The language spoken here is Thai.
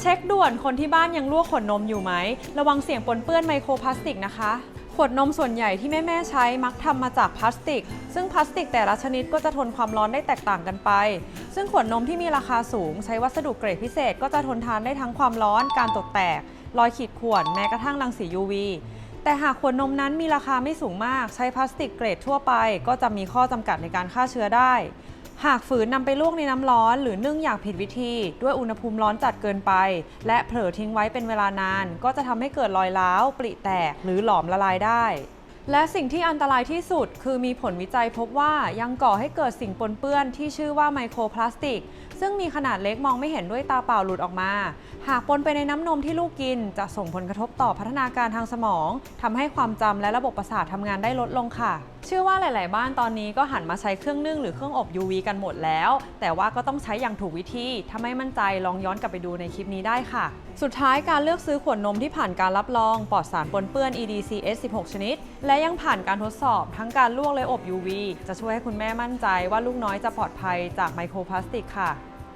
เช็คด่วนคนที่บ้านยังลวกขวดนมอยู่ไหม ระวังเสี่ยงปนเปื้อนไมโครพลาสติกนะคะ ขวดนมส่วนใหญ่ที่แม่ ๆ ใช้มักทำมาจากพลาสติก ซึ่งพลาสติกแต่ละชนิดก็จะทนความร้อนได้แตกต่างกันไป ซึ่งขวดนมที่มีราคาสูง ใช้วัสดุเกรดพิเศษ ก็จะทนทานได้ทั้งความร้อน การตกแตก รอยขีดข่วนแม้กระทั่งรังสี UV แต่หากขวดนมนั้นมีราคาไม่สูงมาก ใช้พลาสติกเกรดทั่วไป ก็จะมีข้อจำกัดในการฆ่าเชื้อได้ หากฝืนนำไปลวกในน้ำร้อน หรือนึ่งอย่างผิดวิธี ด้วยอุณหภูมิร้อนจัดเกินไป และเผลอทิ้งไว้เป็นเวลานาน ก็จะทำให้เกิดรอยร้าว ปริแตก หรือหลอมละลายได้ และสิ่งที่อันตรายที่สุด คือมีผลวิจัยพบว่ายังก่อให้เกิดสิ่งปนเปื้อนที่ชื่อว่าไมโครพลาสติก ซึ่งมีขนาดเล็กมองไม่เห็นด้วยตาเปล่าหลุดออกมา หากปนไปในน้ำนมที่ลูกกิน จะส่งผลกระทบต่อพัฒนาการทางสมองทำให้ความจำและระบบประสาททำงานได้ลดลงค่ะ เชื่อว่าหลาย ๆ บ้านตอนนี้ก็หันมาใช้เครื่องนึ่งหรือเครื่องอบ UV กันหมดแล้ว แต่ว่าก็ต้องใช้อย่างถูกวิธีถ้าไม่มั่นใจลองย้อนกลับไปดูในคลิปนี้ได้ค่ะ สุดท้ายการเลือกซื้อขวดนมที่ผ่านการรับรองปลอดสารปนเปื้อน EDCS 16 ชนิด และยังผ่านการทดสอบทั้งการลวกและอบ UV จะช่วยให้คุณแม่มั่นใจว่าลูกน้อยจะปลอดภัยจากไมโครพลาสติกค่ะ